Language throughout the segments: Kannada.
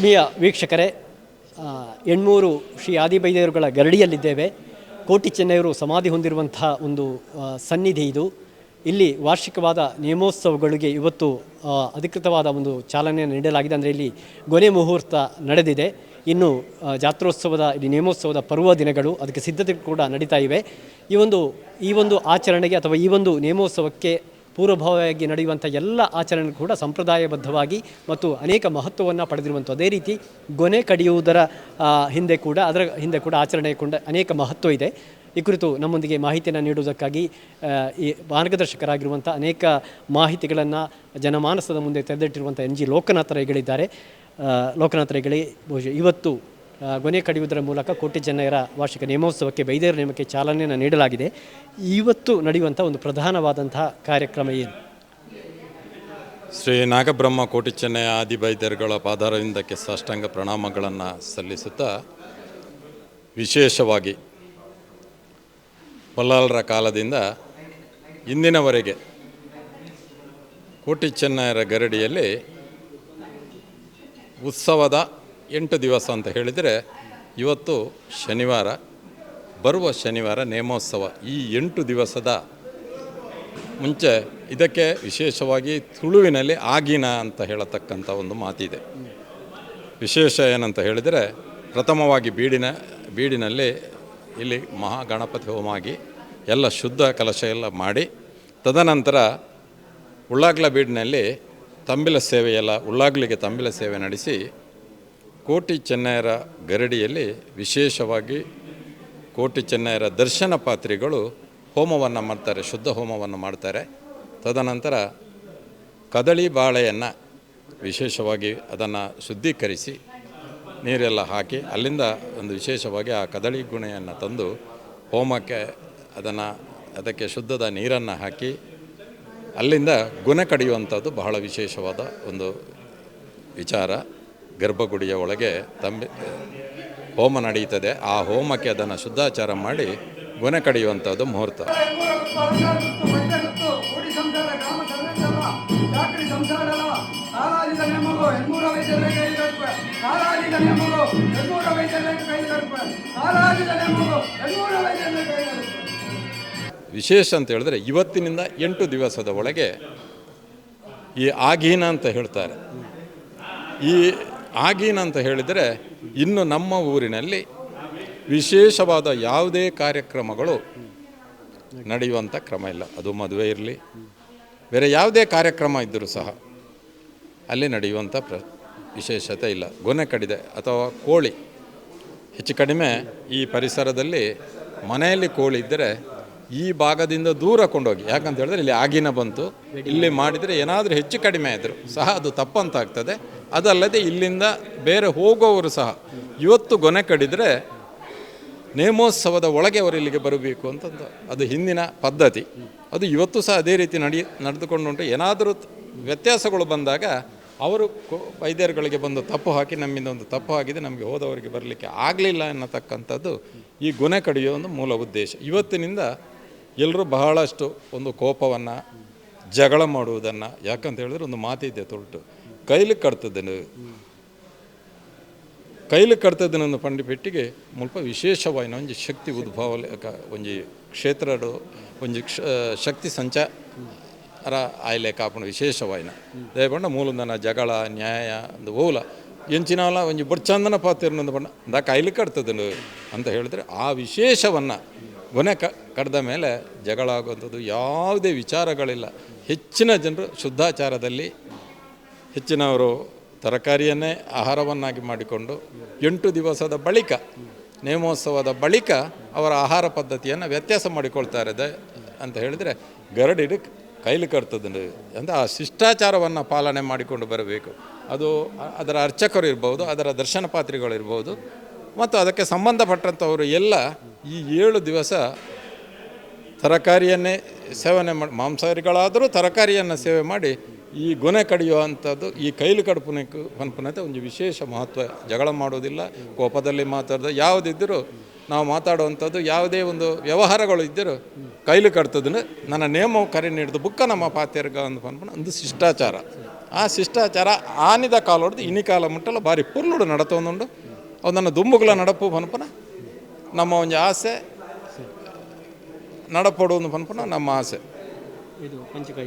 ಆತ್ಮೀಯ ವೀಕ್ಷಕರೇ ಎಣ್ಮೂರು ಶ್ರೀ ಆದಿಬೈದೇವರುಗಳ ಗರಡಿಯಲ್ಲಿದ್ದೇವೆ. ಕೋಟಿ ಚೆನ್ನೈಯವರು ಸಮಾಧಿ ಹೊಂದಿರುವಂಥ ಒಂದು ಸನ್ನಿಧಿ ಇದು. ಇಲ್ಲಿ ವಾರ್ಷಿಕವಾದ ನೇಮೋತ್ಸವಗಳಿಗೆ ಇವತ್ತು ಅಧಿಕೃತವಾದ ಒಂದು ಚಾಲನೆಯನ್ನು ನೀಡಲಾಗಿದೆ. ಅಂದರೆ ಇಲ್ಲಿ ಗೊನೆ ಮುಹೂರ್ತ ನಡೆದಿದೆ. ಇನ್ನು ಜಾತ್ರೋತ್ಸವದ, ಇಲ್ಲಿ ನೇಮೋತ್ಸವದ ಪರ್ವ ದಿನಗಳು ಅದಕ್ಕೆ ಸಿದ್ಧತೆ ಕೂಡ ನಡೀತಾ ಇವೆ. ಈ ಒಂದು ಈ ಒಂದು ಆಚರಣೆಗೆ ಅಥವಾ ಈ ಒಂದು ನೇಮೋತ್ಸವಕ್ಕೆ ಪೂರ್ವಭಾವಿಯಾಗಿ ನಡೆಯುವಂಥ ಎಲ್ಲ ಆಚರಣೆ ಕೂಡ ಸಂಪ್ರದಾಯಬದ್ಧವಾಗಿ ಮತ್ತು ಅನೇಕ ಮಹತ್ವವನ್ನು ಪಡೆದಿರುವಂಥ ಅದೇ ರೀತಿ ಗೊನೆ ಕಡಿಯುವುದರ ಹಿಂದೆ ಕೂಡ, ಅದರ ಹಿಂದೆ ಕೂಡ ಆಚರಣೆ ಕೊಂಡ ಅನೇಕ ಮಹತ್ವ ಇದೆ. ಈ ಕುರಿತು ನಮ್ಮೊಂದಿಗೆ ಮಾಹಿತಿಯನ್ನು ನೀಡುವುದಕ್ಕಾಗಿ ಈ ಮಾರ್ಗದರ್ಶಕರಾಗಿರುವಂಥ ಅನೇಕ ಮಾಹಿತಿಗಳನ್ನು ಜನಮಾನಸದ ಮುಂದೆ ತೆರೆದಿಟ್ಟಿರುವಂಥ ಎನ್ ಜಿ ಲೋಕನಾಥ ರೈಗಳಿದ್ದಾರೆ ಲೋಕನಾಥ ರೈಗಳಿ ಬಹುಶಃ ಇವತ್ತು ಗೊನೆ ಕಡಿಯುವುದರ ಮೂಲಕ ಕೋಟಿ ಜನರ ವಾರ್ಷಿಕ ನೇಮೋತ್ಸವಕ್ಕೆ ಬೈದೇರ ನೇಮಕ್ಕೆ ಚಾಲನೆಯನ್ನು ನೀಡಲಾಗಿದೆ. ಇವತ್ತು ನಡೆಯುವಂಥ ಒಂದು ಪ್ರಧಾನವಾದಂತಹ ಕಾರ್ಯಕ್ರಮ ಏನು? ಶ್ರೀ ನಾಗಬ್ರಹ್ಮ ಕೋಟಿ ಆದಿ ಆದಿವೈದ್ಯರುಗಳ ಪಾದಾರವಿಂದಕ್ಕೆ ಸಾಷ್ಟಾಂಗ ಪ್ರಣಾಮಗಳನ್ನು ಸಲ್ಲಿಸುತ್ತಾ ವಿಶೇಷವಾಗಿ ಮಲ್ಲಾಲರ ಕಾಲದಿಂದ ಇಂದಿನವರೆಗೆ ಕೋಟಿ ಚೆನ್ನಯರ ಗರಡಿಯಲ್ಲಿ ಉತ್ಸವದ ಎಂಟು ದಿವಸ ಅಂತ ಹೇಳಿದರೆ ಇವತ್ತು ಶನಿವಾರ, ಬರುವ ಶನಿವಾರ ನೇಮೋತ್ಸವ. ಈ ಎಂಟು ದಿವಸದ ಮುಂಚೆ ಇದಕ್ಕೆ ವಿಶೇಷವಾಗಿ ತುಳುವಿನಲ್ಲಿ ಆಗಿನ ಅಂತ ಹೇಳತಕ್ಕಂಥ ಒಂದು ಮಾತಿದೆ. ವಿಶೇಷ ಏನಂತ ಹೇಳಿದರೆ ಪ್ರಥಮವಾಗಿ ಬೀಡಿನ, ಬೀಡಿನಲ್ಲಿ ಇಲ್ಲಿ ಮಹಾಗಣಪತಿ ಹೋಮಾಗಿ ಎಲ್ಲ ಶುದ್ಧ ಕಲಶ ಎಲ್ಲ ಮಾಡಿ, ತದನಂತರ ಉಳ್ಳಾಗ್ಲ ಬೀಡಿನಲ್ಲಿ ತಂಬಿಲ ಸೇವೆಯೆಲ್ಲ, ಉಳ್ಳಾಗ್ಲಿಗೆ ತಂಬಿಲ ಸೇವೆ ನಡೆಸಿ ಕೋಟಿ ಚೆನ್ನಯರ ಗರಡಿಯಲ್ಲಿ ವಿಶೇಷವಾಗಿ ಕೋಟಿ ಚೆನ್ನಯರ ದರ್ಶನ ಪಾತ್ರಿಗಳು ಹೋಮವನ್ನು ಮಾಡ್ತಾರೆ, ಶುದ್ಧ ಹೋಮವನ್ನು ಮಾಡ್ತಾರೆ. ತದನಂತರ ಕದಳಿ ಬಾಳೆಯನ್ನು ವಿಶೇಷವಾಗಿ ಅದನ್ನು ಶುದ್ಧೀಕರಿಸಿ ನೀರೆಲ್ಲ ಹಾಕಿ ಅಲ್ಲಿಂದ ಒಂದು ವಿಶೇಷವಾಗಿ ಆ ಕದಳಿ ಗುಣೆಯನ್ನು ತಂದು ಹೋಮಕ್ಕೆ ಅದನ್ನು ಅದಕ್ಕೆ ಶುದ್ಧದ ನೀರನ್ನು ಹಾಕಿ ಅಲ್ಲಿಂದ ಗುಣ ಕಡಿಯುವಂಥದ್ದು ಬಹಳ ವಿಶೇಷವಾದ ಒಂದು ವಿಚಾರ. ಗರ್ಭಗುಡಿಯ ಒಳಗೆ ತಂಬಿ, ಹೋಮ ನಡೆಯುತ್ತದೆ ಆ ಹೋಮಕ್ಕೆ ಅದನ್ನು ಶುದ್ಧಾಚಾರ ಮಾಡಿ ಗುಣ ಕಡಿಯುವಂಥದ್ದು ಮುಹೂರ್ತ. ವಿಶೇಷ ಅಂತ ಹೇಳಿದ್ರೆ ಇವತ್ತಿನಿಂದ ಎಂಟು ದಿವಸದ ಒಳಗೆ ಈ ಆಗೀನ ಅಂತ ಹೇಳ್ತಾರೆ. ಈ ಆಗೀನ ಅಂತ ಹೇಳಿದರೆ ಇನ್ನು ನಮ್ಮ ಊರಿನಲ್ಲಿ ವಿಶೇಷವಾದ ಯಾವುದೇ ಕಾರ್ಯಕ್ರಮಗಳು ನಡೆಯುವಂಥ ಕ್ರಮ ಇಲ್ಲ. ಅದು ಮದುವೆ ಇರಲಿ, ಬೇರೆ ಯಾವುದೇ ಕಾರ್ಯಕ್ರಮ ಇದ್ದರೂ ಸಹ ಅಲ್ಲಿ ನಡೆಯುವಂಥ ಪ್ರ ವಿಶೇಷತೆ ಇಲ್ಲ. ಗೊನೆ ಕಡಿದೆ ಅಥವಾ ಕೋಳಿ ಹೆಚ್ಚು ಕಡಿಮೆ ಈ ಪರಿಸರದಲ್ಲಿ ಮನೆಯಲ್ಲಿ ಕೋಳಿ ಇದ್ದರೆ ಈ ಭಾಗದಿಂದ ದೂರ ಕೊಂಡೋಗಿ, ಯಾಕಂತ ಹೇಳಿದ್ರೆ ಇಲ್ಲಿ ಆಗಿನ ಬಂತು, ಇಲ್ಲಿ ಮಾಡಿದರೆ ಏನಾದರೂ ಹೆಚ್ಚು ಕಡಿಮೆ ಆದರೂ ಸಹ ಅದು ತಪ್ಪಂತಾಗ್ತದೆ. ಅದಲ್ಲದೆ ಇಲ್ಲಿಂದ ಬೇರೆ ಹೋಗೋವರು ಸಹ ಇವತ್ತು ಗೊನೆ ಕಡಿದರೆ ನೇಮೋತ್ಸವದ ಒಳಗೆ ಅವರು ಇಲ್ಲಿಗೆ ಬರಬೇಕು ಅಂತಂದು. ಅದು ಹಿಂದಿನ ಪದ್ಧತಿ. ಅದು ಇವತ್ತು ಸಹ ಅದೇ ರೀತಿ ನಡಿ ನಡೆದುಕೊಂಡುಂಟು ಏನಾದರೂ ವ್ಯತ್ಯಾಸಗಳು ಬಂದಾಗ ಅವರು ವೈದ್ಯರುಗಳಿಗೆ ಬಂದು ತಪ್ಪು ಹಾಕಿ ನಮ್ಮಿಂದ ಒಂದು ತಪ್ಪು ಆಗಿದೆ ನಮಗೆ ಹೋದವರಿಗೆ ಬರಲಿಕ್ಕೆ ಆಗಲಿಲ್ಲ ಅನ್ನತಕ್ಕಂಥದ್ದು ಈ ಗುಣ ಕಡಿಯೋ ಒಂದು ಮೂಲ ಉದ್ದೇಶ. ಇವತ್ತಿನಿಂದ ಎಲ್ಲರೂ ಬಹಳಷ್ಟು ಒಂದು ಕೋಪವನ್ನು, ಜಗಳ ಮಾಡುವುದನ್ನು, ಯಾಕಂತ ಹೇಳಿದ್ರೆ ಒಂದು ಮಾತಿದೆ ತೊಟ್ಟು. ಕೈಲಿ ಕಡ್ತದೇನು ಕೈಲಿ ಕಡ್ತದನನ್ನು ಪಂಡಿ ಪೆಟ್ಟಿಗೆ ಮುಲ್ಪ ವಿಶೇಷವಾಯಿನ ಒಂಜಿ ಶಕ್ತಿ ಉದ್ಭವ ಒಂಜಿ ಕ್ಷೇತ್ರಡು ಒಂಜಿ ಕ್ಷ, ಶಕ್ತಿ ಸಂಚಾರ ಆಯ್ಲೆ ಕಾಪುಂಡು ವಿಶೇಷವಾಯಿನ ದಯಪಂಡ ಮೂಲಂದನ, ಜಗಳ, ನ್ಯಾಯ, ಒಂದು ಓಲ ಎಂಚಿನವಲ ಒಂಜಿ ಬಡ್ಚಂದನ ಪಾತ್ರ ಬಣ್ಣ ದ ಕೈಲಿ ಕಟ್ತದನು ಅಂತ ಹೇಳಿದ್ರೆ ಆ ವಿಶೇಷವನ್ನು ಕೊನೆ ಕ, ಕಡ್ದ ಮೇಲೆ ಜಗಳ ಆಗುವಂಥದ್ದು ಯಾವುದೇ ವಿಚಾರಗಳಿಲ್ಲ. ಹೆಚ್ಚಿನ ಜನರು ಶುದ್ಧಾಚಾರದಲ್ಲಿ ಹೆಚ್ಚಿನವರು ತರಕಾರಿಯನ್ನೇ ಆಹಾರವನ್ನಾಗಿ ಮಾಡಿಕೊಂಡು ಎಂಟು ದಿವಸದ ಬಳಿಕ, ನೇಮೋತ್ಸವದ ಬಳಿಕ ಅವರ ಆಹಾರ ಪದ್ಧತಿಯನ್ನು ವ್ಯತ್ಯಾಸ ಮಾಡಿಕೊಳ್ತಾರೆ ಅಂತ ಹೇಳಿದರೆ ಗರಡಿಡು ಕೈಲಿ ಕಟ್ತದೆ ಅಂತ ಆ ಶಿಷ್ಟಾಚಾರವನ್ನು ಪಾಲನೆ ಮಾಡಿಕೊಂಡು ಬರಬೇಕು. ಅದು ಅದರ ಅರ್ಚಕರು ಇರ್ಬೋದು, ಅದರ ದರ್ಶನ ಪಾತ್ರಿಗಳು ಇರ್ಬೋದು, ಮತ್ತು ಅದಕ್ಕೆ ಸಂಬಂಧಪಟ್ಟಂಥವರು ಎಲ್ಲ ಈ ಏಳು ದಿವಸ ತರಕಾರಿಯನ್ನೇ ಸೇವನೆ ಮಾಡಿ ಮಾಂಸಾಹಾರಿಗಳಾದರೂ ತರಕಾರಿಯನ್ನು ಸೇವೆ ಮಾಡಿ ಈ ಗೊನೆ ಕಡಿಯುವಂಥದ್ದು, ಈ ಕೈಲು ಕಡುಪುನ ಪನ್ಪುನತೆ ಒಂದು ವಿಶೇಷ ಮಹತ್ವ. ಜಗಳ ಮಾಡೋದಿಲ್ಲ, ಕೋಪದಲ್ಲಿ ಮಾತಾಡೋದು, ಯಾವುದಿದ್ದರೂ ನಾವು ಮಾತಾಡುವಂಥದ್ದು, ಯಾವುದೇ ಒಂದು ವ್ಯವಹಾರಗಳು ಇದ್ದರೂ ಕೈಲು ಕಟ್ತದನ್ನು ನನ್ನ ನೇಮವು ಕರೆ ನೀಡಿದ ಬುಕ್ಕ ನಮ್ಮ ಪಾತ್ಯರ್ಗ ಅಂತ ಪನ್ಪುನ, ಒಂದು ಶಿಷ್ಟಾಚಾರ. ಆ ಶಿಷ್ಟಾಚಾರ ಆನಿದ ಕಾಲ ಹೊಡೆದು ಇನಿ ಕಾಲ ಮುಟ್ಟಲು ಭಾರಿ ಪುರ್ಲುಡು ನಡತೊಂದುಂಡು ಅವನನ್ನು ದುಂಬುಗಳ ನಡಪು ಪನ್ಪನ, ನಮ್ಮ ಒಂದು ಆಸೆ ನಡಪಡುವುದು ಪನ್ಪುನ, ನಮ್ಮ ಆಸೆ. ಇದು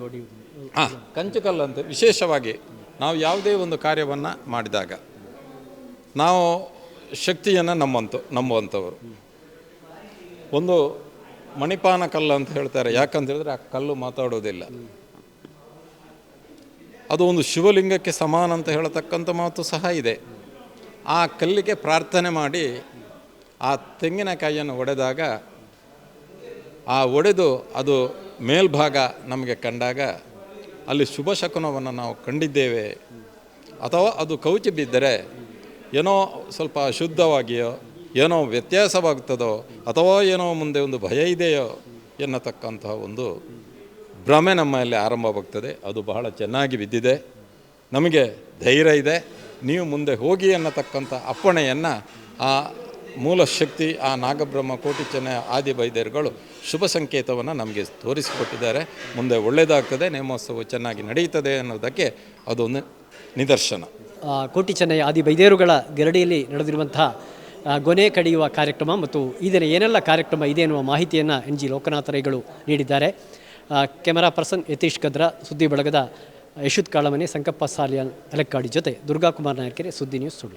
ಹೊಡೆಯುವುದು ಹಾಂ, ಕಂಚುಕಲ್ಲು ಅಂತ ವಿಶೇಷವಾಗಿ ನಾವು ಯಾವುದೇ ಒಂದು ಕಾರ್ಯವನ್ನು ಮಾಡಿದಾಗ ನಾವು ಶಕ್ತಿಯನ್ನು ನಮ್ಮಂತು, ನಂಬುವಂಥವರು. ಒಂದು ಮಣಿಪಾನ ಕಲ್ಲು ಅಂತ ಹೇಳ್ತಾರೆ. ಯಾಕಂತ ಹೇಳಿದ್ರೆ ಆ ಕಲ್ಲು ಮಾತಾಡೋದಿಲ್ಲ. ಅದು ಒಂದು ಶಿವಲಿಂಗಕ್ಕೆ ಸಮಾನ ಅಂತ ಹೇಳತಕ್ಕಂಥ ಮಾತು ಸಹ ಇದೆ. ಆ ಕಲ್ಲಿಗೆ ಪ್ರಾರ್ಥನೆ ಮಾಡಿ ಆ ತೆಂಗಿನಕಾಯಿಯನ್ನು ಒಡೆದಾಗ ಆ ಒಡೆದು ಅದು ಮೇಲ್ಭಾಗ ನಮಗೆ ಕಂಡಾಗ ಅಲ್ಲಿ ಶುಭ ಶಕುನವನ್ನು ನಾವು ಕಂಡಿದ್ದೇವೆ. ಅಥವಾ ಅದು ಕೌಚಿ ಬಿದ್ದರೆ ಏನೋ ಸ್ವಲ್ಪ ಅಶುದ್ಧವಾಗಿಯೋ, ಏನೋ ವ್ಯತ್ಯಾಸವಾಗ್ತದೋ ಅಥವಾ ಏನೋ ಮುಂದೆ ಒಂದು ಭಯ ಇದೆಯೋ ಎನ್ನತಕ್ಕಂತಹ ಒಂದು ಭ್ರಮೆ ನಮ್ಮಲ್ಲಿ ಆರಂಭವಾಗ್ತದೆ ಅದು ಬಹಳ ಚೆನ್ನಾಗಿ ಬಿದ್ದಿದೆ. ನಮಗೆ ಧೈರ್ಯ ಇದೆ. ನೀವು ಮುಂದೆ ಹೋಗಿ ಅನ್ನತಕ್ಕಂಥ ಅಪ್ಪಣೆಯನ್ನು ಆ ಮೂಲ ಶಕ್ತಿ ಆ ನಾಗಬ್ರಹ್ಮ ಕೋಟಿ ಚೆನ್ನ ಆದಿ ಶುಭ ಸಂಕೇತವನ್ನು ನಮಗೆ ತೋರಿಸಿಕೊಟ್ಟಿದ್ದಾರೆ. ಮುಂದೆ ಒಳ್ಳೆಯದಾಗ್ತದೆ ನೇಮೋತ್ಸವ ಚೆನ್ನಾಗಿ ನಡೆಯುತ್ತದೆ ಅನ್ನೋದಕ್ಕೆ ಅದೊಂದು ನಿದರ್ಶನ. ಕೋಟಿ ಚೆನ್ನೈ ಆದಿ ಬೈದೇರುಗಳ ಗರಡಿಯಲ್ಲಿ ನಡೆದಿರುವಂತಹ ಗೊನೆ ಕಡಿಯುವ ಕಾರ್ಯಕ್ರಮ ಮತ್ತು ಈ ದಿನ ಏನೆಲ್ಲ ಕಾರ್ಯಕ್ರಮ ಇದೆ ಎನ್ನುವ ಮಾಹಿತಿಯನ್ನು ಎನ್ ಜಿ ಲೋಕನಾಥರೈಗಳು ನೀಡಿದ್ದಾರೆ. ಕ್ಯಾಮರಾ ಪರ್ಸನ್ ಯತೀಶ್ ಕದ್ರ ಸುದ್ದಿ ಬಳಗದ ಯಶುತ್ ಕಾಳಮನೆ, ಸಂಕಪ್ಪ ಸಾಲಿಯಾನ್ ಎಲೆಕ್ಕಾಡಿ ಜೊತೆ ದುರ್ಗಾಕುಮಾರ್ ನಾಯಕರೆ, ಸುದ್ದಿ ನ್ಯೂಸ್ ಸುಳ್ಳು